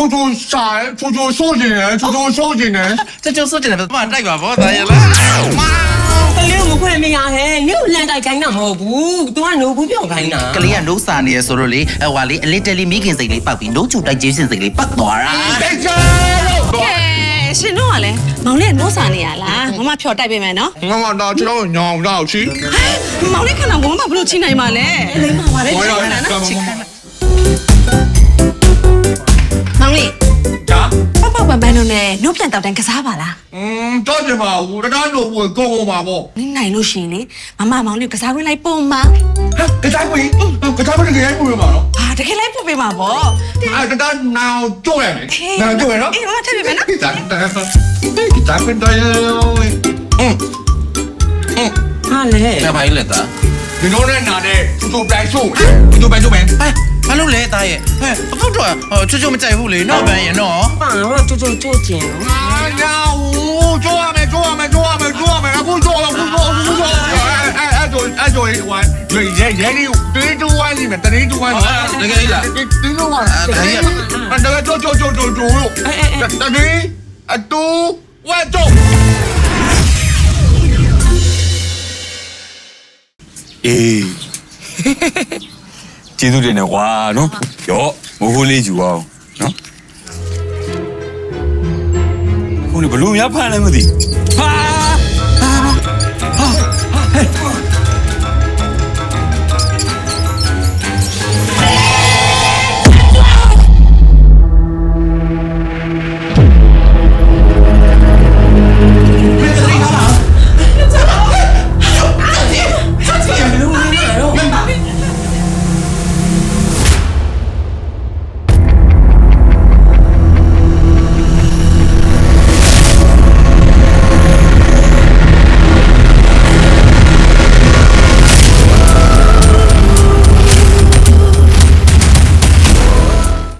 ချိုချိုရှာရဲချိုချိုရှိုးကျင်ရဲချိုချိုရှိုးကျင်ရဲကျကျဆွတ်တယ်မတိုက်ပါဗောတာရလားမောင်ကလေးကိုမခွင့်မရဟဲ့ညို့လန်တိုက်ခိုင်းတာမဟုတ်ဘူးသူကနိုးဘူးပြောင်းခိုင်းတာကလေးကနိုးစာနေရဆိုတော့လေဟိုဟာလေအလစ်တယ်လေးမိခင်စိတ်လေးပောက်ပြီးနိုးချူတိုက်ကျေးစင်စိတ်လေးပတ်သွားတာတိုက်ကြတော့ရှင်တို့ကလည်းမောင်လေးနိုးစာနေရလားမမဖြော်တိုက်ပေးမယ်နော်ငါကတော့ကျွန်တော်ညောင်တော့ချီမောင်လေးခဏကမမဘလို့ချိနိုင်ပါလဲလိမ့်ပါပါလေချိနိုင်တာနော်ချိခိုင်း ရုပ်ပြန်တောက်တန်းကစားပါလားอืมတော့ပြမှာဟိုတကားလို့ဟိုကိုကိုပါပေါ့နင်းနိုင်လို့ရှိရင်လေမမမောင်လေးကစားခွင့်လိုက်ပုံမှာဟဲ့ကစားပွင့်ကစားပွင့်တကယ်ပွင့်မှာနော်ဟာတကယ်လိုက်ပုံပေးမှာပေါ့အဲတကားနာတော့ရတယ်နာတော့ရနော်အေးမထပ်ပြမယ်နော်တကားတကားကစားပွင့်တော့ရအင်းအင်းဟာလေဒါပါလေတာဒီလိုနဲ့နာတဲ့သူတို့ပြိုင်ဆို့သူတို့ပြိုင်ဆို့မယ်ဟဲ့ ဘာလို့လဲတားရဲ့ဟဲ့ဘုတ်တော့ဟိုချွတ်ချွတ်မကြိုက်ဘူးလေနော်ဗန်ရင်နော်ပါတော့ချိုချိုချိုကျင်အာညာဦးကြွရမယ်ကြွရမယ်ကြွရမယ်ကြွရမယ်အခုကြွရအခုကြွအခုကြွအဲအဲကြွအဲကြွဝိုင်းရေရေရေဒီတေးတူဝိုင်းနေမယ်တေးတူဝိုင်းတကယ်ကြီးလားတေးတူဝိုင်းတေးအဲ့ဒါကြွကြွကြွကြွကြွလို့တေးအတူဝတ် ကြွအေးကျေးဇူးတင်တယ်ကွာနော်ရောမိုးခိုးလေးယူအောင်နော်ခုနဘလူးများဖမ်းလည်းမသိဟာဟာဟဲ့